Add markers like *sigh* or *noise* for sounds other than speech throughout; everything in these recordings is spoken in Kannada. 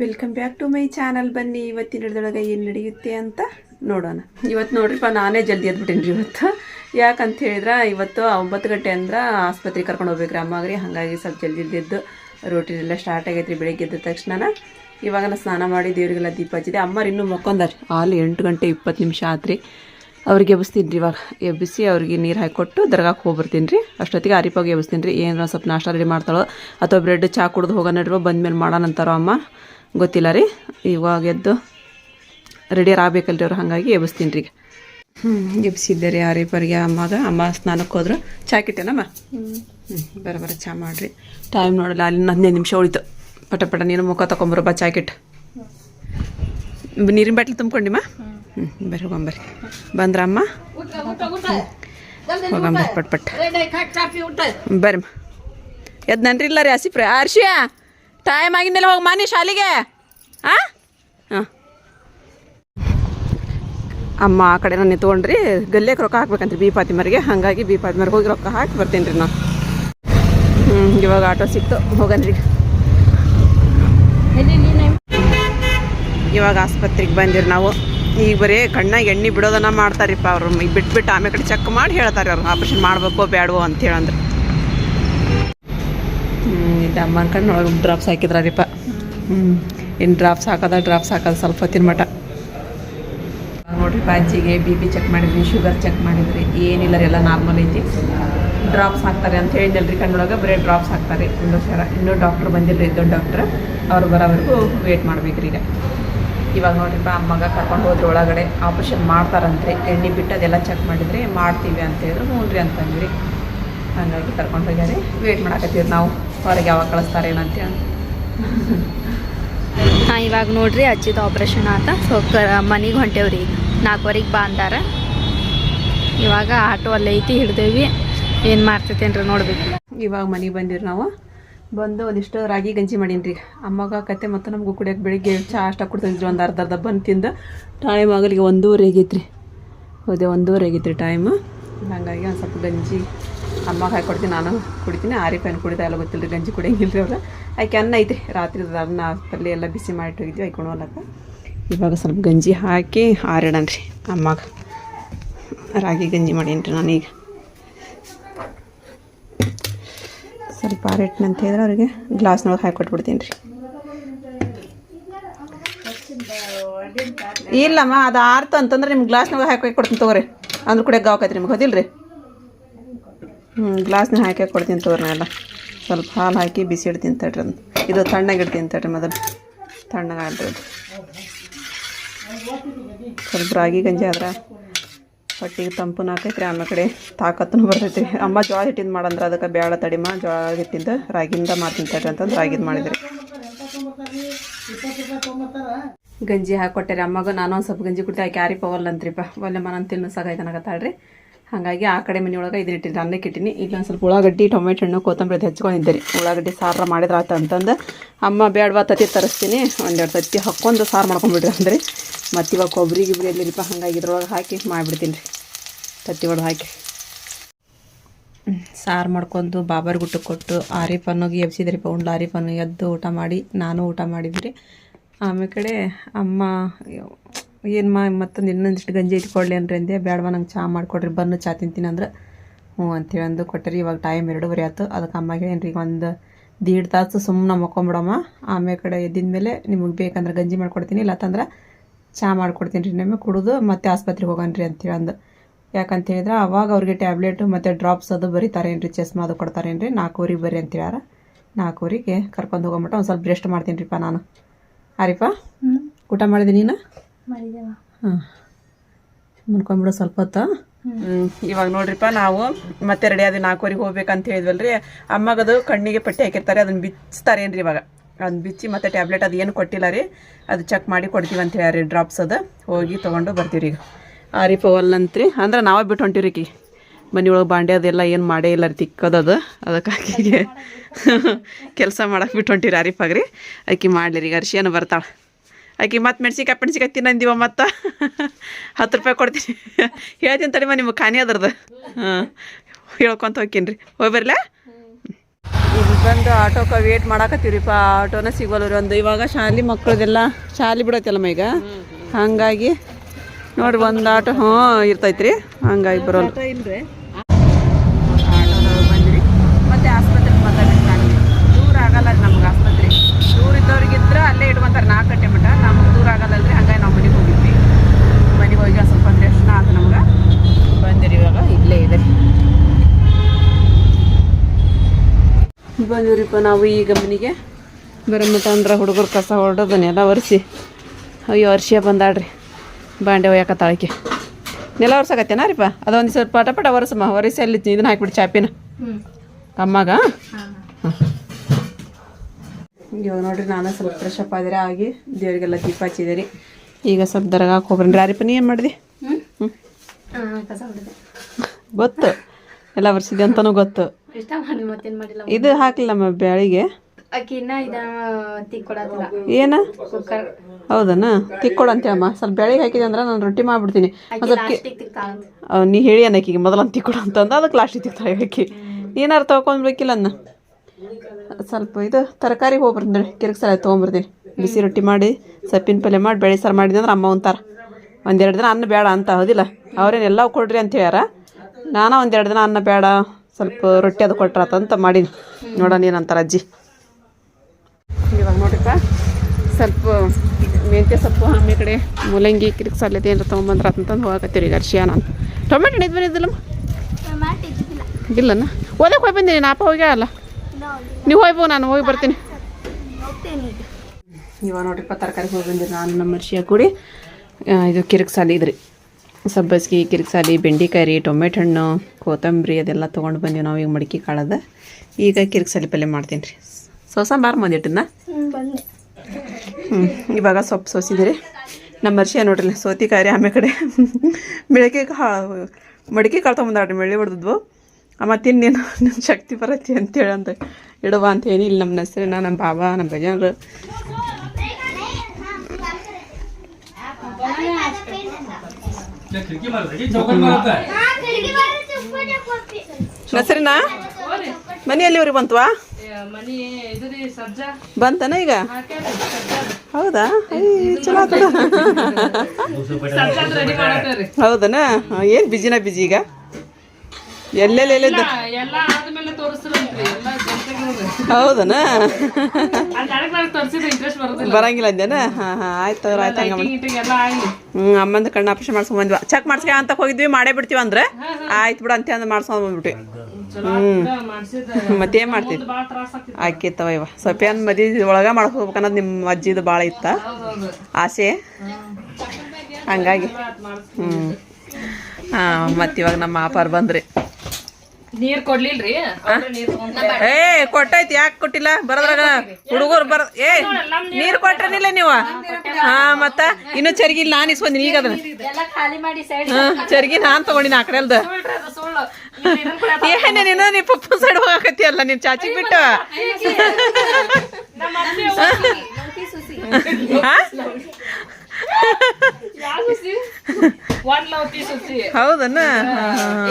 Welcome back to my channel ಬನ್ನಿ, ಇವತ್ತಿನ ಹಿಡಿದೊಳಗೆ ಏನು ನಡೆಯುತ್ತೆ ಅಂತ ನೋಡೋಣ. ಇವತ್ತು ನೋಡ್ರಿಪ್ಪ, ನಾನೇ ಜಲ್ದಿ ಎದ್ಬಿಟ್ಟೇನಿ ರೀ ಇವತ್ತು. ಯಾಕಂತ ಹೇಳಿದ್ರೆ, ಇವತ್ತು ಒಂಬತ್ತು ಗಂಟೆ ಅಂದ್ರೆ ಆಸ್ಪತ್ರೆಗೆ ಕರ್ಕೊಂಡು ಹೋಗ್ಬೇಕು ಅಮ್ಮಾಗ್ರಿ ಹಾಗಾಗಿ ಸ್ವಲ್ಪ ಜಲ್ದಿ ಇದ್ದಿದ್ದು ಸ್ಟಾರ್ಟ್ ಎಲ್ಲ ಸ್ಟಾರ್ಟ್ ಆಗೈತ್ರಿ ಬೆಳಿಗ್ಗೆ ಎದ್ದ ತಕ್ಷಣ ಇವಾಗ ನಾನು ಸ್ನಾನ ಮಾಡಿ ದೇವರಿಗೆಲ್ಲ ದೀಪ ಹಚ್ಚಿದೆ. ಅಮ್ಮರು ಇನ್ನೂ ಮಕ್ಕೊಂದಾರ. ಹಾಲು ಎಂಟು ಗಂಟೆ ಇಪ್ಪತ್ತು ನಿಮಿಷ ಆತ್ರಿ. ಅವ್ರಿಗೆ ಎಬ್ಬಿಸ್ತೀನಿ ಇವಾಗ. ಎಬ್ಬಿಸಿ ಅವ್ರಿಗೆ ನೀರು ಹಾಕಿಕೊಟ್ಟು ದರ್ಗಾಕ್ಕೆ ಹೋಗ್ಬರ್ತೀನಿ ರೀ ಅಷ್ಟೊತ್ತಿಗೆ ಅರಿಪಾಗಿ ಎಬ್ಬಿಸ್ತೀನಿ ರೀ ಏನೋ ಸ್ವಲ್ಪ ನಾಷ್ಟ ರೆಡಿ ಮಾಡ್ತಾಳೋ, ಅಥವಾ ಬ್ರೆಡ್ ಚಾ ಕುಡ್ದು ಹೋಗೋ ನಡುವೆ ಮಾಡೋಣ ಅಂತಾರೋ ಅಮ್ಮ. ಗೊತ್ತಿಲ್ಲ ರೀ ಇವಾಗ ಎದ್ದು ರೆಡಿಯರ್ ಆಗ್ಬೇಕಲ್ರಿ ಅವ್ರು ಹಾಗಾಗಿ ಎಬ್ಬಿಸ್ತೀನಿ ರೀ ಹ್ಞೂ ಎಬ್ಸಿದ್ದೆ ರೀ ಆರಿಪರಿಗೆ ಅಮ್ಮಗೆ ಅಮ್ಮ ಸ್ನಾನಕ್ಕೆ ಹೋದ್ರೆ ಚಾ ಕಿಟ್ಟೇನಮ್ಮ ಹ್ಞೂ ಬರ ಬರ ಚಾ ಮಾಡಿರಿ ಟೈಮ್ ನೋಡಲ್ಲ ಅಲ್ಲಿ ಹದಿನೈದು ನಿಮಿಷ ಉಳಿತು ಪಟ ಪಟ ನೀನು ಮುಖ ತಗೊಂಬರಪ್ಪ ಚಾ ಕಿಟ್ಟು ನೀರಿನ ಬಾಟ್ಲಿ ತುಂಬ್ಕೊಂಡಿಮ್ಮ ಹ್ಞೂ ಬರ್ರಿ ಹೋಗಂಬರ್ರಿ ಬಂದ್ರಮ್ಮ ಹೋಗಂಬರ್ ಪಟ್ ಪಟ್ ಬರ್ರಿ ಎದ್ ನನ್ರಿ ಇಲ್ಲ ರೀ ಆಸಿಫ್ರೆ ಆರ್ಷಿಯ ಟೈಮ್ ಆಗಿದ್ಮೇಲೆ ಹೋಗಿ ಮಾನಿ ಶಾಲೆಗೆ. ಹಾಂ ಹಾಂ ಅಮ್ಮ ಆ ಕಡೆನ ನಿಂತ್ಕೊಂಡ್ರಿ. ಗಲ್ಲೆಗೆ ರೊಕ್ಕ ಹಾಕ್ಬೇಕಂತ್ರಿ ಬಿ ಫಾತಿಮರಿಗೆ ಹಾಗಾಗಿ ಬಿ ಪಾತಿಮರ್ ಹೋಗಿ ರೊಕ್ಕ ಹಾಕಿ ಬರ್ತೀನಿ ರೀ ನಾನು. ಹ್ಞೂ ಇವಾಗ ಆಟೋ ಸಿಕ್ತು. ಹೋಗನ್ರಿ ಇವಾಗ ಆಸ್ಪತ್ರೆಗೆ ಬಂದಿರಿ ನಾವು. ಈಗ ಬರೀ ಕಣ್ಣಾಗ ಎಣ್ಣೆ ಬಿಡೋದನ್ನ ಮಾಡ್ತಾರಿಪ್ಪ ಅವರು. ಈಗ ಬಿಟ್ಬಿಟ್ಟು ಆಮೇಲೆ ಕಡೆ ಚೆಕ್ ಮಾಡಿ ಹೇಳ್ತಾರೆ ಅವ್ರು. ಆಪ್ರೇಷನ್ ಮಾಡಬೇಕೋ ಬೇಡವೋ ಅಂತ ಹೇಳಂದ್ರೆ. ಇದು ಅಮ್ಮ ಅನ್ಕಂಡು ಒಳಗೆ ಡ್ರಾಪ್ಸ್ ಹಾಕಿದ್ರ ರೀಪ. ಹ್ಞೂ ಇನ್ನು ಡ್ರಾಪ್ಸ್ ಹಾಕೋದ ಡ್ರಾಪ್ಸ್ ಹಾಕೋದು ಸ್ವಲ್ಪ ಹೊತ್ತಿನ ಮಟ. ನೋಡ್ರಿ ಬಿ ಪಿ ಚೆಕ್ ಮಾಡಿದ್ರಿ ಶುಗರ್ ಚೆಕ್ ಮಾಡಿದ್ರಿ, ಏನಿಲ್ಲ ರೀ, ಎಲ್ಲ ನಾರ್ಮಲ್ ಐತಿ. ಡ್ರಾಪ್ಸ್ ಹಾಕ್ತಾರೆ ಅಂತ ಹೇಳಿದಲ್ರಿ ಕಣ್ಣೊಳಗೆ, ಬರೀ ಡ್ರಾಪ್ಸ್ ಹಾಕ್ತಾರೆ. ಇನ್ನೂ ಸರ, ಇನ್ನೂ ಡಾಕ್ಟ್ರ್ ಬಂದಿಲ್ಲ ದೊಡ್ಡ ಡಾಕ್ಟ್ರ್ ಅವ್ರು ಬರೋವರೆಗೂ ವೇಟ್ ಮಾಡ್ಬೇಕ್ರಿ ಈಗ. ಇವಾಗ ನೋಡ್ರಿಪ್ಪ ಅಮ್ಮಗ ಕರ್ಕೊಂಡು ಹೋದ್ರೆ ಒಳಗಡೆ ಆಪ್ರೇಷನ್ ಮಾಡ್ತಾರಂತ್ರಿ. ಎಣ್ಣೆ ಬಿಟ್ಟು ಅದೆಲ್ಲ ಚೆಕ್ ಮಾಡಿದ್ರಿ, ಮಾಡ್ತೀವಿ ಅಂತ ಹೇಳಿದ್ರು ಹ್ಞೂ ರೀ. ಅಂತಂದ್ರಿ ಹಾಗಾಗಿ ಕರ್ಕೊಂಡು ಹೋಗ್ಯಾರಿ ವೇಟ್ ಮಾಡಕತ್ತೀವಿ ನಾವು. ಹೊರಗೆ ಯಾವಾಗ ಕಳಿಸ್ತಾರೆ ಏನಂತ ಹಾ ಇವಾಗ ನೋಡ್ರಿ ಅಜ್ಜಿದ ಆಪ್ರೇಷನ್ ಆತ. ಸೊ ಕ ಮನೆಗೆ ಹೊಂಟೇವ್ರಿ ಈಗ. ನಾಲ್ಕುವರೆಗೆ ಬಾ ಅಂದಾರ. ಇವಾಗ ಆಟೋ ಅಲ್ಲೇ ಐತಿ ಹಿಡ್ದೇವಿ. ಏನು ಮಾಡ್ತೈತೇನ್ರಿ ನೋಡ್ಬೇಕು. ಇವಾಗ ಮನೆಗೆ ಬಂದಿರಿ ನಾವು. ಬಂದು ಒಂದಿಷ್ಟು ರಾಗಿ ಗಂಜಿ ಮಾಡೀನಿ ರೀ ಅಮ್ಮಗ ಕತೆ ಮತ್ತು ನಮಗೂ ಕುಡಿಯೋಕೆ ಬೆಳಿಗ್ಗೆ ಚಾ ಅಷ್ಟ ಕುಡ್ತಿದ್ರಿ ಒಂದು ಅರ್ಧ ಅರ್ಧ ಬಂದು ತಿಂದು. ಟೈಮ್ ಆಗಲಿಗೆ ಒಂದೂವರೆ ಆಗೈತ್ರಿ ಹೌದೇ ಒಂದೂವರೆ ಆಗೈತ್ರಿ ಟೈಮ್ ಹಾಗಾಗಿ ಒಂದು ಸ್ವಲ್ಪ ಗಂಜಿ ಅಮ್ಮಗೆ ಕೊಡ್ತೀನಿ, ನಾನು ಕುಡಿತೀನಿ. ಆರಿಫ್ ಏನು ಕುಡಿತಾ ಎಲ್ಲ ಗೊತ್ತಿಲ್ಲ ರೀ ಗಂಜಿ ಕುಡಿಯಂಗಿಲ್ಲ ರೀ ಅವ್ರು. ಆಕೆ ಅನ್ನ ಐತೆ. ರಾತ್ರಿ ಅದನ್ನ ಪಲ್ಯ ಎಲ್ಲ ಬಿಸಿ ಮಾಡಿ ಹೋಗಿದ್ವಿ ಆಯ್ಕೊಂಡು ಹೋಗ್ಲಕ್ಕ ಇವಾಗ ಸ್ವಲ್ಪ ಗಂಜಿ ಹಾಕಿ ಆರಿಡಣ ರೀ ಅಮ್ಮಗೆ. ರಾಗಿ ಗಂಜಿ ಮಾಡೀನಿ ರೀ ನಾನೀಗ. ಸ್ವಲ್ಪ ಆರಿಟ್ನ ಅಂತ ಹೇಳಿದ್ರೆ ಅವ್ರಿಗೆ ಗ್ಲಾಸ್ನೊಳಗೆ ಹಾಕಿ ರೀ. ಇಲ್ಲಮ್ಮ, ಅದು ಆರ್ತು ಅಂತಂದ್ರೆ ನಿಮ್ಗೆ ಗ್ಲಾಸ್ನೊಳಗೆ ಹಾಕಿ ಕೊಡ್ತೀನಿ ತಗೋರಿ. ಅಂದ್ರೆ ಕೂಡ ಗಾವಕೈತಿ ನಿಮ್ಗೆ ಹೋದಿಲ್ಲ ರೀ ಹ್ಞೂ ಗ್ಲಾಸ್ನ ಹಾಕಿ ಕೊಡ್ತೀನಿ ತೋರ್ನ ಎಲ್ಲ. ಸ್ವಲ್ಪ ಹಾಲು ಹಾಕಿ ಬಿಸಿ ಇಡ್ತೀನಿ ತಡ್ರಿ ಅದು ಇದು ತಣ್ಣಗೆ ಇಡ್ತೀನಿ ತಡ್ರಿ ಮೊದಲು. ತಣ್ಣಗಾಡ್ರಿ ಅದು ಸ್ವಲ್ಪ ರಾಗಿ ಗಂಜಿ ಆದ್ರೆ ಹೊಟ್ಟಿಗೆ ತಂಪು ರೀ ಆಮೇಲೆ ಕಡೆ ತಾಕತ್ತೂ ಬರ್ತೈತಿ ಅಮ್ಮ ಜೋಳ ಹಿಟ್ಟಿಂದು ಮಾಡಂದ್ರೆ ಅದಕ್ಕೆ ಬೇಳೆ ತಡಿಮ, ಜೋಳ ಹಿಟ್ಟಿಂದ ರಾಗಿಯಿಂದ ಮಾಡ್ತೀನಿ ತಡ್ರಿ ಅಂತಂದು ರಾಗಿದ್ದು ಮಾಡಿದ್ರಿ. ಗಂಜಿ ಹಾಕೊಟ್ಟಾರೆ ಅಮ್ಮಗ ನಾನು ಒಂದು ಸ್ವಲ್ಪ ಗಂಜಿ ಕುಡಿತಾ ಆಕೆ ಯಾರಿ ಪವಲ್ ಅಂತ್ರಿಪ್ಪ. ಒಳ್ಳೆ ಮನ ತಿನ್ನು ಸಾಕಾಯ್ತನಕತ್ತಾಳ್ರಿ ಹಾಗಾಗಿ ಆ ಕಡೆ ಮನೆಯೊಳಗೆ ಇದನ್ನ ಇಟ್ಟಿನಿ ಅನ್ನಕ್ಕೆ ಇಟ್ಟಿನಿ ಇಲ್ಲ ಒಂದು ಸ್ವಲ್ಪ ಉಳ್ಳಾಗಡ್ಡಿ, ಟೊಮೆಟೊ ಹಣ್ಣು, ಕೊತ್ತಂಬರಿ ಅದು ಹೆಚ್ಕೊಂಡಿದ್ದೆ ರೀ. ಉಳ್ಳಾಗಡ್ಡಿ ಸಾರು ಮಾಡಿದ್ರೆ ಆತ ಅಂತಂದು ಅಮ್ಮ ಬೇಡವಾ ತತ್ತಿ ತರಿಸ್ತೀನಿ. ಒಂದೆರಡು ತತ್ತಿ ಹಾಕೊಂಡು ಸಾರು ಮಾಡ್ಕೊಂಡ್ಬಿಡ್ರಿ ಅಂದ್ರೆ. ಮತ್ತು ಇವಾಗ ಕೊಬ್ಬರಿ ಗಿಬ್ರಿ ಎಲ್ಲಿರಿಪ್ಪ ಹಾಗಾಗಿ ಇದ್ರೊಳಗೆ ಹಾಕಿ ಮಾಡಿಬಿಡ್ತೀನಿ ರೀ. ತತ್ತಿ ಒಳಗೆ ಹಾಕಿ. ಸಾರು ಮಾಡ್ಕೊಂಡು ಬಾಬರ್ ಗುಟ್ಟಕ್ಕೆ ಕೊಟ್ಟು ಆರಿಪನ್ನಗೆ ಉಂಡ್ಲ ಆರಿಫ್ ಅನ್ನೋ ಎದ್ದು ಊಟ ಮಾಡಿ, ನಾನು ಊಟ ಮಾಡಿದ್ರಿ. ಆಮೇಲೆ ಕಡೆ ಅಮ್ಮ ಏನು ಮಾ ಮತ್ತೊಂದು ಇನ್ನೊಂದಿಷ್ಟು ಗಂಜಿ ಇಟ್ಕೊಳ್ಳಿ ಅಂದ್ರೆ ಅಂದೆ ಬೇಡವಾ ನಂಗೆ ಚಹಾ ಮಾಡಿಕೊಡ್ರಿ, ಬನ್ನು ಚಹಾ ತಿಂತೀನಿ ಅಂದ್ರೆ. ಹ್ಞೂ ಅಂತೇಳಿ ಅಂದು ಕೊಟ್ಟರಿ, ಇವಾಗ ಟೈಮ್ ಎರಡೂವರೆ ಆಯ್ತು. ಅದಕ್ಕೆ ಅಮ್ಮಗೆ ಏನು ರೀ ಒಂದು ದೀಡ್ ತಾಸು ಸುಮ್ಮನೆ ಮಕ್ಕೊಂಬಿಡಮ್ಮ. ಆಮೇಲೆ ಕಡೆ ಎದ್ದಿದ ಮೇಲೆ ನಿಮಗೆ ಬೇಕಂದ್ರೆ ಗಂಜಿ ಮಾಡ್ಕೊಡ್ತೀನಿ ಇಲ್ಲತ್ತಂದ್ರೆ ಚಹಾ ಮಾಡ್ಕೊಡ್ತೀನಿ ರೀ ನಿಮಗೆ ಕುಡಿದು ಮತ್ತೆ ಆಸ್ಪತ್ರೆಗೆ ಹೋಗೋಣ್ರಿ ಅಂತೇಳಿ ಅಂದು ಯಾಕಂತ ಹೇಳಿದ್ರೆ ಅವಾಗ ಅವ್ರಿಗೆ ಟ್ಯಾಬ್ಲೆಟು ಮತ್ತು ಡ್ರಾಪ್ಸ್ ಅದು ಬರೀತಾರೇನು ರೀ ಚಸ್ಮಾ ಅದು ಕೊಡ್ತಾರೇನು ರೀ ನಾಲ್ಕೂರಿಗೆ ಬರ್ರಿ ಅಂತೇಳ್ಯಾರ. ನಾಲ್ಕೂರಿಗೆ ಕರ್ಕೊಂಡು ಹೋಗೋಮಟ್ಟ ಒಂದು ಸ್ವಲ್ಪ ರೆಸ್ಟ್ ಮಾಡ್ತೀನಿ ರೀಪ್ಪ ನಾನು. ಆರಿಫಾ? ಊಟ ಮಾಡಿದೆ ನೀನು? ಹಾಂ. ಮುನ್ಕೊಂಬಿಡು ಸ್ವಲ್ಪ ಹೊತ್ತು. ಹ್ಮ್. ಇವಾಗ ನೋಡ್ರಿಪ್ಪ ನಾವು ಮತ್ತೆ ರೆಡಿ ಆದ್ರೆ ನಾಲ್ಕೂವರೆಗೆ ಹೋಗ್ಬೇಕಂತ ಹೇಳಿದ್ವಲ್ರಿ. ಅಮ್ಮಗದು ಕಣ್ಣಿಗೆ ಪಟ್ಟಿ ಹಾಕಿರ್ತಾರೆ ಅದನ್ನ ಬಿಚ್ತಾರೇನ್ರಿ ಇವಾಗ. ಅದನ್ನ ಬಿಚ್ಚಿ ಮತ್ತೆ ಟ್ಯಾಬ್ಲೆಟ್ ಅದು ಏನು ಕೊಟ್ಟಿಲ್ಲ ರೀ ಅದು ಚೆಕ್ ಮಾಡಿ ಕೊಡ್ತೀವಿ ಅಂತ ಹೇಳಿ ಡ್ರಾಪ್ಸ್ ಅದು. ಹೋಗಿ ತೊಗೊಂಡು ಬರ್ತೀವಿ ಈಗ. ಆರಿಫ್ ಒಲ್ಲಂತ್ರಿ ಅಂದ್ರೆ ನಾವೇ ಬಿಟ್ಟು ಹೊಂಟಿವ್ರಿ ಈಕಿ ಮನೆಯೊಳಗೆ ಬಾಂಡೆ ಅದೆಲ್ಲ ಏನು ಮಾಡೇ ಇಲ್ಲ ರೀ ತಿಕ್ಕದದು ಅದಕ್ಕೆ ಕೆಲಸ *laughs* ಮಾಡಕ್ಕೆ ಬಿಟ್ಟು ಹೊಂಟಿರಿ ಆಗ್ರಿ. ಆಕಿ ಮಾಡ್ಲಿರಿ ಈಗ ಅರ್ಶಿಯನ ಬರ್ತಾಳೆ. ಆಕಿ ಮತ್ತೆ ಮೆಣ್ಸಿಕಾಯಿ ಪೆಣ್ಸಿಕಾಯಿ ತಿನ್ನಂದಿವ ಮತ್ತು. *laughs* ಹತ್ತು ರೂಪಾಯಿ ಕೊಡ್ತೀನಿ. *laughs* ಹೇಳ್ತೀನಿ ತಡಿಮ ನಿಮಗೆ ಖಾನಿ ಅದ್ರದ್ದು ಹಾಂ. ಹೇಳ್ಕೊಂತ ಹೋಗ್ತೀನಿ ರೀ. ಹೋಗಿ ಬರ್ಲಾ? ಇಲ್ಲಿ ಬಂದು ಆಟೋಕ್ಕೆ ವೇಟ್ ಮಾಡಾಕತ್ತೀವ್ರಿಪ್ಪ ಆಟೋನ ಸಿಗೋಲ್ರಿ ಒಂದು. ಇವಾಗ ಶಾಲೆ ಮಕ್ಕಳದೆಲ್ಲ ಶಾಲೆ ಬಿಡತ್ತಲ್ಲಮ್ಮ ಈಗ. ಹಾಗಾಗಿ ನೋಡ್ರಿ ಒಂದು ಆಟೋ ಹ್ಞೂ ಇರ್ತೈತ್ರಿ. ಹಂಗಾಗಿ ಬರೋಲ್ಲ ಆಟೋದೊಳಗೆ ಬಂದ್ರಿ ಮತ್ತೆ ಆಸ್ಪತ್ರೆಗೆ ಬಂದಾಗ ದೂರ ಆಗಲ್ಲ ರೀ ನಮ್ಗೆ ಆಸ್ಪತ್ರೆ ದೂರ ಇದ್ದವ್ರಿಗಿದ್ರೆ ಅಲ್ಲೇ ಇಟ್ಕೊಂತಾರೆ ನಾಲ್ಕು ಗಂಟೆ ಮಟ್ಟ ನಮ್ಗೆ ದೂರ ಆಗಲ್ಲಲ್ರಿ ಹಂಗಾಗಿ ನಾವು ಮನೆಗೆ ಹೋಗಿದ್ವಿ. ಮನೆಗೆ ಹೋಗಿ ಸ್ವಲ್ಪ ದರ್ಶನ ಆತು ನಮ್ಗೆ. ಬಂದಿರಿ ಇವಾಗ ಇಲ್ಲೇ ಇದೆ. ಬಂದಿವ್ರಿಪ್ಪ ನಾವು ಈಗ ಮನೆಗೆ. ಬರಮಟ ಅಂದ್ರೆ ಹುಡುಗರು ಕಸ ಹೊರಡೋದನ್ನೆಲ್ಲ ಒರೆಸಿ. ಅಯ್ಯೋ ಅರ್ಶಿಯ ಬಂದಾಡ್ರಿ ಬಾಂಡೆ ಒಯ್ಯಾಕತ್ತಾಳಕ್ಕೆ ನೆಲ ಒರ್ಸಕತ್ತೇನ ರೀಪ ಅದೊಂದು ಸ್ವಲ್ಪ ಪಟ ಪಟ ಒರೆಸಮ್ಮ. ಒರೆಸಿ ಅಲ್ಲಿ ಇದನ್ನ ಹಾಕ್ಬಿಡಿ ಚಾಪಿನ. ಅಮ್ಮಾಗ? ಇವಾಗ ನೋಡ್ರಿ ನಾನು ಸ್ವಲ್ಪ ಫ್ರೆಶ್ ಅಪ್ ಆದ್ರೆ ಆಗಿ ದೇವರಿಗೆಲ್ಲ ದೀಪ ಹಚ್ಚಿದೆ ಈಗ ಸ್ವಲ್ಪ ದರಗಾಕ್ ಹೋಗ್ರಿ ಯಾರಿಪ್ಪ ನೀ ಏನು ಮಾಡಿದೆ? ಹ್ಞೂ ಗೊತ್ತು. ಎಲ್ಲ ಒರೆಸಿದೆ ಅಂತನೂ ಗೊತ್ತು. ಇದು ಹಾಕ್ಲಿಲ್ಲಮ್ಮ ಬ್ಯಾಳಿಗೆ. ಏನ? ಹೌದನ? ತಿಕ್ಕೊಡಂತೆ ಅಮ್ಮ. ಸ್ವಲ್ಪ ಬೆಳಿಗ್ಗೆ ಹಾಕಿದೆ ಅಂದ್ರೆ ನಾನು ರೊಟ್ಟಿ ಮಾಡ್ಬಿಡ್ತೀನಿ. ನೀ ಹೇಳಿ ಅನ್ನಕ್ಕಿಗೆ ಮೊದಲು ತಿಕ್ಕೊಡು ಅಂತಂದ ಅದಕ್ಕೆ ಲಾಸ್ಟಿಗೆ ತಿಕ್ತಾಳೆ ಹಾಕಿ ಏನಾರು ತಗೊಂಡ್ಬೇಕಿಲ್ಲ ಅನ್ನ. ಸ್ವಲ್ಪ ಇದು ತರಕಾರಿ ಹೋಗ್ಬರ್ತೀನಿ ಕಿರಿಕ್ಸಲ ತೊಗೊಂಬರ್ತೀನಿ. ಬಿಸಿ ರೊಟ್ಟಿ ಮಾಡಿ ಸೊಪ್ಪಿನ ಪಲ್ಯ ಮಾಡಿ ಬೆಳೆ ಸಾರು ಮಾಡಿದೆ ಅಂದ್ರೆ ಅಮ್ಮ ಉಂತಾರ ಒಂದೆರಡು ದಿನ ಅನ್ನ ಬೇಡ ಅಂತ ಹೌದಿಲ್ಲ? ಅವ್ರೇನು ಎಲ್ಲ ಕೊಡ್ರಿ ಅಂತ ಹೇಳ್ಯಾರ. ನಾನು ಒಂದೆರಡು ದಿನ ಅನ್ನ ಬೇಡ ಸ್ವಲ್ಪ ರೊಟ್ಟಿ ಅದು ಕೊಟ್ರಾತಂತ ಮಾಡೀನಿ. ನೋಡೋಣ ಏನಂತಾರ ಅಜ್ಜಿ. ಇವಾಗ ನೋಡ್ರಿಪ್ಪ ಸ್ವಲ್ಪ ಮೆಂತ್ಯ ಸೊಪ್ಪು ಆಮೇಲೆ ಕಡೆ ಮೂಲಂಗಿ ಕಿರಿಕ್ ಸಾಲದ ಏನಾರ ತೊಗೊಂಬಂದ್ರ ಅಂತಂದು ಹೋಗತ್ತೀರಿ ಈಗ ಅರ್ಶಿಯ ನಾನು ಟೊಮೆಟೊ ಹಣ್ಣು ಬಂದಿದ್ದಿಲ್ಲಮ್ಮ? ಇಲ್ಲನ? ಓದಕ್ಕೆ ಹೋಗಿ ಬಂದಿನಿ ನಾಪ ಹೋಗ್ಯಾ ಅಲ್ಲ ನೀವು ಹೋಗ್ಬೋ ನಾನು ಹೋಗಿ ಬರ್ತೀನಿ. ಇವಾಗ ನೋಡ್ರಿಪ್ಪ ತರಕಾರಿ ಹೋಗಿ ಬಂದಿರಿ ನಾನು ನಮ್ಮ ಮರ್ಷಿಯ ಕೂಡಿ ಇದು ಕಿರಿಕ್ ಸಾಲಿ ಇದ್ರಿ. ಸಬ್ಬಸ್ಗಿ ಕಿರಿಕ್ ಸಾಲಿ ಬೆಂಡೆಕಾಯಿ ರೀ ಟೊಮೆಟೊ ಹಣ್ಣು ಕೊತ್ತಂಬರಿ ಅದೆಲ್ಲ ತೊಗೊಂಡು ಬಂದೀವಿ ನಾವು ಈಗ ಮಡಿಕೆ ಕಾಳದ. ಈಗ ಕಿರಿಕ್ ಸಾಲಿ ಪಲ್ಯ ಮಾಡ್ತೀನಿ ರೀ. ಸೊಸ ಬಾರ್ ಮಂದಿಟ್ಟಿನ ಹ್ಞೂ ಇವಾಗ ಸೊಪ್ಪು ಸೋಸಿದಿರಿ. ನಮ್ಮ ಮರ್ಷಿಯ ನೋಡ್ರಿ ಸೋತಿಕಾಯಿ ರೀ ಆಮೇಲೆ ಕಡೆ ಬೆಳಗ್ಗೆ ಕಾಳು ಮಡಿಕೆ ಕಾಳು ತೊಗೊಂಬಂದಾಡ್ರಿ ಮೆಳ್ಳಿ ಹೊಡೆದ್ವು ಅಮ್ಮ ನೀನು ನಿಮ್ಮ ಶಕ್ತಿ ಬರತ್ತೆ ಅಂತೇಳಿ ಅಂತ ಇಡುವ ಅಂತ ಏನಿಲ್ಲ ನಮ್ಮ ನಸರಿನ ನಮ್ಮ ಬಾಬಾ ನಮ್ಮ ಭಜನರು ನಸರಿನ? ಮನೆಯಲ್ಲಿ ಅವ್ರಿಗೆ ಬಂತವಾ? ಬಂತನ ಈಗ? ಹೌದಾ? ಚಲೋ ಹೌದನ? ಏನು ಬಿಜಿನ ಬಿಜಿ ಈಗ? ಎಲ್ಲೆಲ್ಲಿ ಎಲ್ಲಿದ್ದ? ಎಲ್ಲ ಆದ್ಮೇಲೆ ತೋರಿಸ್ತಾರಂತ್ರಿ ಎಲ್ಲ ಜನತೆಗೆ ಹೌದನ? ನನಗೆ ತೋರಿಸಿದ್ರೆ ಇಂಟ್ರೆಸ್ಟ್ ಬರೋದಿಲ್ಲ. ಬರಂಗಿಲ್ಲ ಅಂದೇನ ಹಾಂ ಹಾಂ ಆಯ್ತು ಅವ್ರು ಆಯ್ತು ಹಂಗ ಎಲ್ಲ ಆಗಿ ಹ್ಞೂ ಅಮ್ಮಂದು ಕಣ್ಣು ಆಪರೇಷನ್ ಮಾಡ್ಸ್ಕೊಂಡ್ ಬಂದ್ವಿ. ಚೆಕ್ ಮಾಡ್ಸ್ಕ ಅಂತ ಹೋಗಿದ್ವಿ ಮಾಡೇ ಬಿಡ್ತೀವಿ ಅಂದ್ರೆ? ಆಯ್ತು ಬಿಡು ಅಂತ ಅಂದ್ ಮಾಡ್ಸ್ಕೊಂಡ್ ಬಂದ್ಬಿಟ್ಟು ಹ್ಞೂ ಮತ್ತೇನು ಮಾಡ್ತೀವಿ ಆಕಿತ್ತವ ಇವ. ಸೊಪ್ಯಾನ್ ಮದಿ ಒಳಗೆ ಮಾಡ್ಕೋಬೇಕನ್ನೋದು ನಿಮ್ಮ ಅಜ್ಜಿದು ಭಾಳ ಇತ್ತ. ಆಸೆ? ಹಂಗಾಗಿ. ಹ್ಞೂ ಹಾಂ ಮತ್ತಿವಾಗ ನಮ್ಮ ಆಪಾರ್ ಬಂದ್ರಿ. ನೀರ್ ಕೊಡ್ಲಿಲ್ರಿ? ಏ ಕೊಟ್ಟೈತಿ ಯಾಕೆ ಕೊಟ್ಟಿಲ್ಲ? ಬರದ್ರಾಗ ಹುಡುಗರು ಬರ ಏ ನೀರು ಕೊಟ್ರನಿಲ್ಲ ನೀವು? ಹಾ ಮತ್ತ ಇನ್ನು ಚರ್ಗಿ ನಾನ್ ಇಸ್ಕೊಂದಿನಿ ಈಗ ಅದನ್ನ. ಹಾ ಚರ್ಗಿ ನಾನ್ ತಗೊಂಡಿನ ಆ ಕಡೆಲ್ದ ಏನೇ ನೀನು ನೀ ಪಪ್ಪ ಸೈಡ್ ಹೋಗಕತ್ತಿ ಅಲ್ಲ ನೀನ್ ಚಾಚಿ ಬಿಟ್ಟು? ಹಾ? ಯಾವ ಸುಸಿ ಒಂದ್ ಲವತಿ ಸುಸಿ ಹೌದನ?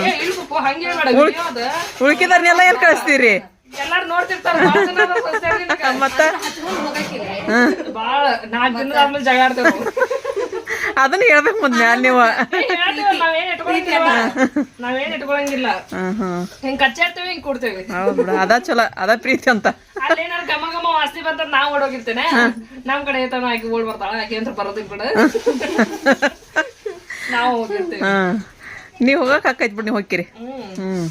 ಏ ಇಲ್ಪು ಹಂಗೆ ಬೇಡ video ಅದ ಉಳ್ಕಿದಾರ್ನೆಲ್ಲ ಎಲ್ಲಿ ಕಳಿಸ್ತೀರಿ? ಎಲ್ಲಾರು ನೋಡ್ತಿರ್ತಾರ. *laughs* ಮತ್ತ? ಬಾಳ ನಾಲ್ಕ್ ದಿನದ ಆದ್ಮೇಲೆ ಜಗಳ ಆಡ್ತೇವೆ ಅದನ್ನ ಹೇಳ್ಬೇಕು ಮೊದ್ಲು ನೀವು. ನಾವೇನ್ ಇಟ್ಕೊಳಂಗಿಲ್ಲ. ಹಿಂಗ್ ಕಚ್ಚಾಡ್ತೇವೆ ಹಿಂಗ್ ಕೊಡ್ತೇವೆ. ಹೌದು ಬಿಡು. ಅದ ಚಲೋ ಅದ ಪ್ರೀತಿ ಅಂತ. ಅಲ್ಲೇನಾರ ಗಮ ಗಮ ವಾಸ್ತಿ ಬಂತ ನಾ ಓಡೋಗಿರ್ತೇನೆ. ನಮ್ ಕಡೆ ಐತನ ಆಕಿ ಓಡ್ ಬರ್ತಾಳ ಆಕಿ ಅಂತ ಬರೋದಿಲ್ಲ ಬಿಡ. *laughs* ನಾವು ಹೋಗಿರ್ತೇವೆ. ನೀವ್ ಹೋಗಕ್ ಹಾಕೈತ್ ಬಿಡ್ ನೀವ್ ಹೋಗ್ಕಿರಿ ಹ್ಮ್.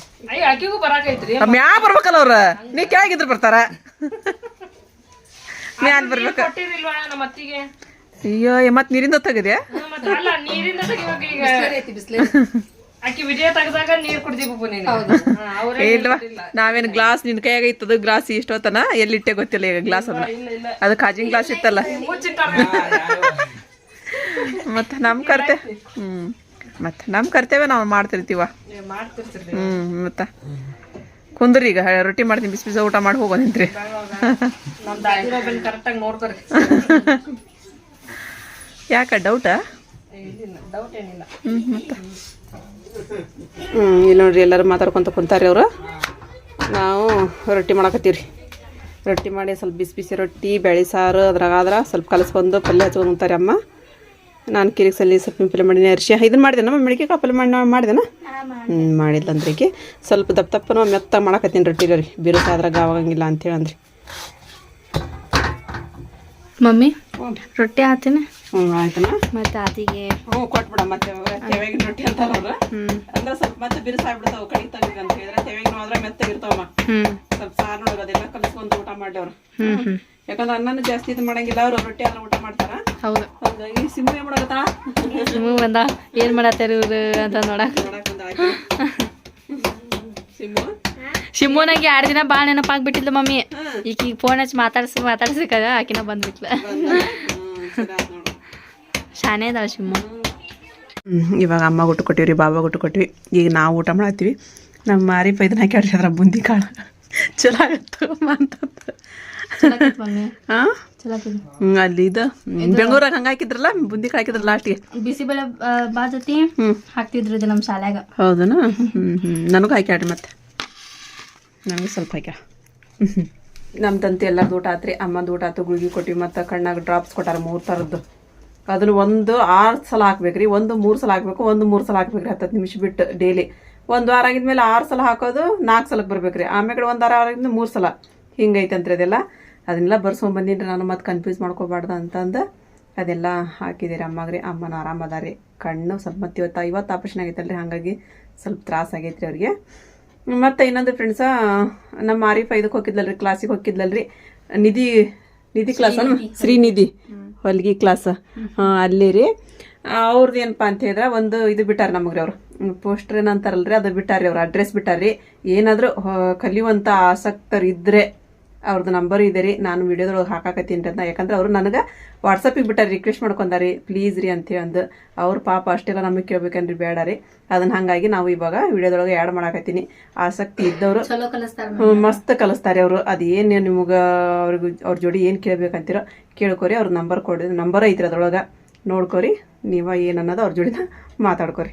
ಆಕಿಗೂ ಬರಾಕೈತ್ರಿ. ಮ್ಯಾ ಬರ್ಬೇಕಲ್ಲ ಅವ್ರ? ನೀ ಕೆಳಗಿದ್ರು ಬರ್ತಾರ. ಮ್ಯಾಲ್ ಬರ್ಬೇಕು. ಕೊಟ್ಟಿರಿಲ್ವಾ ನಮ್ಮ ಅತ್ತಿಗೆ? ಅಯ್ಯೋ ಮತ್ ನೀರಿಂದ ತೆಗದೆ ತೆಗ್ದಾಗ ನೀರ್ ಅವ್ರೇ ಇಲ್ವಾ? ನಾವೇನ್ ಗ್ಲಾಸ್ ನಿನ್ ಕೈಯಾಗ ಇತ್ತದ? ಗ್ಲಾಸ್ ಇಷ್ಟೊತ್ತನ? ಎಲ್ಲಿಟ್ಟೆ ಗೊತ್ತಿಲ್ಲ ಈಗ ಗ್ಲಾಸ್ ಅದನ್ನ ಇಲ್ಲ ಇಲ್ಲ ಅದು ಕಾಜಿನ ಗ್ಲಾಸ್ ಇತ್ತಲ್ಲ. ಮತ್ತೆ ಮತ್ತ ನಮ್ ಕರ್ತೆ ಹ್ಮ್. ಮತ್ತ ನಮ್ ಕರ್ತೇವೆ ನಾವು ಮಾಡ್ತಿರ್ತೀವ. ಹ್ಮ್ ಮತ್ತ. ಕುಂದ್ರಿ ಈಗ ರೊಟ್ಟಿ ಮಾಡ್ತೀನಿ ಬಿಸಿ ಬಿಸಿ ಊಟ ಮಾಡಿ ಹೋಗೋದಂತ್ರಿ *laughs* ನಮ್ ದಾದಿನ ಬಂದು ಕರೆಕ್ಟಾಗಿ ನೋಡ್ತಾರೆ ಯಾಕ ಡೌಟಾ ಡೌಟ್ ಏನಿಲ್ಲ ಹ್ಞೂ ಮತ್ತ? ಇಲ್ಲಿ ನೋಡ್ರಿ ಎಲ್ಲರೂ ಮಾತಾಡ್ಕೊತ ಕುಂತಾರೆ ಅವರು. ನಾವು ರೊಟ್ಟಿ ಮಾಡಕತ್ತೀವಿ ರೀ ರೊಟ್ಟಿ ಮಾಡಿ ಸ್ವಲ್ಪ ಬಿಸಿ ಬಿಸಿ ರೊಟ್ಟಿ ಬೇಳೆ ಸಾರು ಅದ್ರಾಗಾದ್ರೆ ಸ್ವಲ್ಪ ಕಲಸ್ಕೊಂಡು ಪಲ್ಯ ಹಚ್ಕೊಂಡು ಕುಂತಾರೆ ಅಮ್ಮ. ನಾನು ಕಿರಿಕ್ ಸಲ್ಲಿ ಸ್ವಲ್ಪ ಪಲ್ಯ ಮಾಡಿನಿ ಅರ್ಶಿ. ಇದನ್ನು ಮಾಡಿದೆನಮ್ಮ? ಮೆಳಿಕೆ ಕಾಳು ಪಲ್ಯ ಮಾಡಿ ಮಾಡಿದೆನ? ಹ್ಞೂ ಮಾಡಿದ್ಲಂದ್ರಿಗೆ ಸ್ವಲ್ಪ ದಪ್ಪ ದಪ್ಪನೂ ಮೆತ್ತ ಮಾಡಕತ್ತೀನಿ ರೊಟ್ಟಿ ರೀ ಬಿರುಸಾದ್ರಾಗ ಆಗಂಗಿಲ್ಲ ಅಂತೇಳಿ ಅಂದ್ರಿ ಮಮ್ಮಿ ರೊಟ್ಟಿ ಹಾಕ್ತೀನಿ. ಹ್ಞೂ ಆಯ್ತನ ಮತ್ತೆ ಆತಿಗೆ ಹ್ಞೂ ಕೊಟ್ಬಿಡ ಮತ್ತೆ ತೆವೆಗೆ ರೊಟ್ಟಿ ಅಂತಾರ ಅವ್ರು? ಅಂದ್ರೆ ಸ್ವಲ್ಪ ಮತ್ತೆ ಬಿರುಸಾಗ್ಬಿಡ್ತಾವ ಕಡಿ ತೆಗಿದ ಅಂತ ಹೇಳಿದ್ರೆ ತೆವೆಗೆ ಆದ್ರೆ ಮೆತ್ತಗಿರ್ತಾವಮ್ಮ ಸ್ವಲ್ಪ ಸಾರು ಅದೆಲ್ಲ ಕಲಿಸ್ಕೊಂಡು ಊಟ ಮಾಡ್ಯವ್ರು ಯಾಕಂದ್ರೆ ಅನ್ನನೂ ಜಾಸ್ತಿ ಇದು ಮಾಡಂಗಿಲ್ಲ ಅವ್ರು ರೊಟ್ಟಿ ಎಲ್ಲ ಊಟ ಮಾಡ್ತಾರ. ಹೌದು. ಹಂಗಾಗಿ ಸಿಮ್ಮು ಏನ್ ಮಾಡಕತ್ತಾಳ ನಿಮಗೆ ಬಂದ ಏನು ಮಾಡತ್ತಾರ ಇವ್ರು ಅಂತ ನೋಡಕ್. ಆಕಿ. ಸಿಮ್ಮು ಶಿಮ್ಮೂನಾಗೆ ಎರಡು ದಿನ ಭಾಳ ನೆನಪಾಗ್ಬಿಟ್ಟಿದ್ಲು ಮಮ್ಮಿ. ಈಕಿ ಫೋನ್ ಹಚ್ಚಿ ಮಾತಾಡ್ಸಿ ಮಾತಾಡ್ಸಿಕದ ಆಕಿನ ಬಂದ್ಬಿಟ್ಲ ಬಂದ ಹ್ಮ್, ಸರಿ ಆತ್ ನೋಡು. ಶಾನೆ ಅದಾಳ ಶಿಮ್ಮು. ಇವಾಗ ಅಮ್ಮ ಊಟ ಕೊಟ್ಟಿವ್ರಿ ಬಾಬಾ ಊಟ ಕೊಟ್ಟಿವಿ. ಈಗ ನಾವು ಊಟ ಮಾಡತ್ತೀವಿ ನಮ್ಮ ಮಾರಿ ಪೈದನ ಹಾಕಿ ಅದ್ರ ಬುಂದಿ ಕಾಳು. ಚಲೋ ಆಗತ್ತು ಅಂತಂದು ಮಮ್ಮಿ. ಹಾಂ ಚಲೋ ಹ್ಞೂ ಅಲ್ಲಿ ಇದು ಬೆಂಗಳೂರಾಗ ಹಂಗ ಹಾಕಿದ್ರಲ್ಲ ಬುಂದಿ ಕಾಳು ಹಾಕಿದ್ರಲ್ಲ ಲಾಸ್ಟ್ಗೆ ಬಿಸಿಬೇಳೆ ಬಾಜತಿ ಹ್ಞೂ ಹಾಕ್ತಿದ್ರು ಇದು ನಮ್ಮ ಶಾಲ್ಯಾಗ. ಹೌದನ? ಹ್ಞೂ ಹ್ಮ್. ನನಗೂ ಹಾಕ್ಯಾಡ್ರಿ ಮತ್ತೆ. ನನಗೂ ಸ್ವಲ್ಪ ಹಾಕ್ಯ ತಂತಿ ಎಲ್ಲ ಊಟ ಆತ್ರಿ ಅಮ್ಮ ಊಟ ಆತು ಗುಳಿಗೆ ಕೊಟ್ಟಿವಿ ಮತ್ತು ಕಣ್ಣಾಗ ಡ್ರಾಪ್ಸ್ ಕೊಟ್ಟಾರ ಮೂರು ಥರದ್ದು ಅದನ್ನು ಒಂದು ಆರು ಸಲ ಹಾಕ್ಬೇಕ್ರಿ ಒಂದು ಮೂರು ಸಲ ಹಾಕ್ಬೇಕು ಒಂದು ಮೂರು ಸಲ ಹಾಕ್ಬೇಕ್ರಿ ಹತ್ತತ್ತು ನಿಮಿಷ ಬಿಟ್ಟು ಡೈಲಿ ಒಂದು ವಾರ ಆಗಿದ್ಮೇಲೆ ಆರು ಸಲ ಹಾಕೋದು ನಾಲ್ಕು ಸಲಕ್ಕೆ ಬರ್ಬೇಕ್ರಿ. ಆಮೇಲೆ ಒಂದು ವಾರ ಆಗಿದ್ಮೇಲೆ ಮೂರು ಸಲ. ಹಿಂಗೈತಂತ್ರಿ ಅದೆಲ್ಲ. ಅದನ್ನೆಲ್ಲ ಬರ್ಸ್ಕೊಂಡ್ ಬಂದಿನಿ ನಾನು ಮತ್ತೆ ಕನ್ಫ್ಯೂಸ್ ಮಾಡ್ಕೋಬಾರ್ದು ಅಂತಂದು ಅದೆಲ್ಲ ಹಾಕಿದ್ದೀರಿ ಅಮ್ಮಗ್ರಿ. ಅಮ್ಮನ ಆರಾಮದಾರಿ ಕಣ್ಣು ಸ್ವಲ್ಪ ಮತ್ತೆ ಇವತ್ತು ಇವತ್ತು ಆಪರೇಷನ್ ಆಗೈತಲ್ರಿ ಹಾಗಾಗಿ ಸ್ವಲ್ಪ ತ್ರಾಸ ಆಗೈತ್ರಿ ಅವ್ರಿಗೆ. ಮತ್ತು ಇನ್ನೊಂದು ಫ್ರೆಂಡ್ಸ ನಮ್ಮ ಆರಿಫ್ ಇದಕ್ಕೆ ಹೋಗಿದ್ಲಲ್ರಿ ಕ್ಲಾಸಿಗೆ ಹೋಗಿದ್ಲಲ್ರಿ. ನಿಧಿ ನಿಧಿ ಕ್ಲಾಸ್ ಶ್ರೀನಿಧಿ. ಹೊಲ್ಗಿ ಕ್ಲಾಸ್ ಹಾಂ, ಅಲ್ಲಿ ರೀ. ಅವ್ರದ್ದು ಏನಪ್ಪ ಅಂತ ಹೇಳಿದ್ರೆ, ಒಂದು ಇದು ಬಿಟ್ಟಾರ ನಮಗೆ ಅವರು. ಪೋಸ್ಟರ್ ಏನಂತಾರಲ್ರಿ, ಅದು ಬಿಟ್ಟಾರಿ ಅವ್ರು ಅಡ್ರೆಸ್ ಬಿಟ್ಟಾರಿ ಏನಾದರೂ ಕಲಿಯುವಂಥ ಆಸಕ್ತರು ಇದ್ದರೆ ಅವ್ರದ್ದು ನಂಬರ್ ಇದೆ ರೀ ನಾನು ವಿಡಿಯೋದೊಳಗೆ ಹಾಕಾಕತ್ತೀನಿ ಅಂತ. ಯಾಕಂದ್ರೆ ಅವರು ನನಗೆ ವಾಟ್ಸಪ್ಪಿಗೆ ಬಿಟ್ಟಾರೆ ರಿಕ್ವೆಸ್ಟ್ ಮಾಡ್ಕೊಂಡಾರಿ ಪ್ಲೀಸ್ ರೀ ಅಂತೇಳಿ ಅಂದು ಅವ್ರ ಪಾಪ ಅಷ್ಟೆಲ್ಲ ನಮಗೆ ಕೇಳ್ಬೇಕನ್ರಿ ಬೇಡ ರೀ. ಅದನ್ನ ಹಾಗಾಗಿ ನಾವು ಇವಾಗ ವಿಡಿಯೋದೊಳಗೆ ಆ್ಯಡ್ ಮಾಡಾಕತ್ತೀನಿ. ಆಸಕ್ತಿ ಇದ್ದವರು ಮಸ್ತ್ ಕಲಿಸ್ತಾರೆ ಅವರು. ಅದೇನು ಏನು ನಿಮಗೆ ಅವ್ರಿಗೆ ಅವ್ರ ಜೋಡಿ ಏನು ಕೇಳ್ಬೇಕಂತೀರೋ ಕೇಳ್ಕೊರಿ ಅವ್ರ ನಂಬರ್ ಕೊಡಿ ನಂಬರ್ ಐತ್ರಿ ಅದ್ರೊಳಗೆ. ನೋಡ್ಕೊರಿ ನೀವ ಏನನ್ನೋದು ಅವ್ರ ಜೋಡಿನ ಮಾತಾಡ್ಕೊರಿ.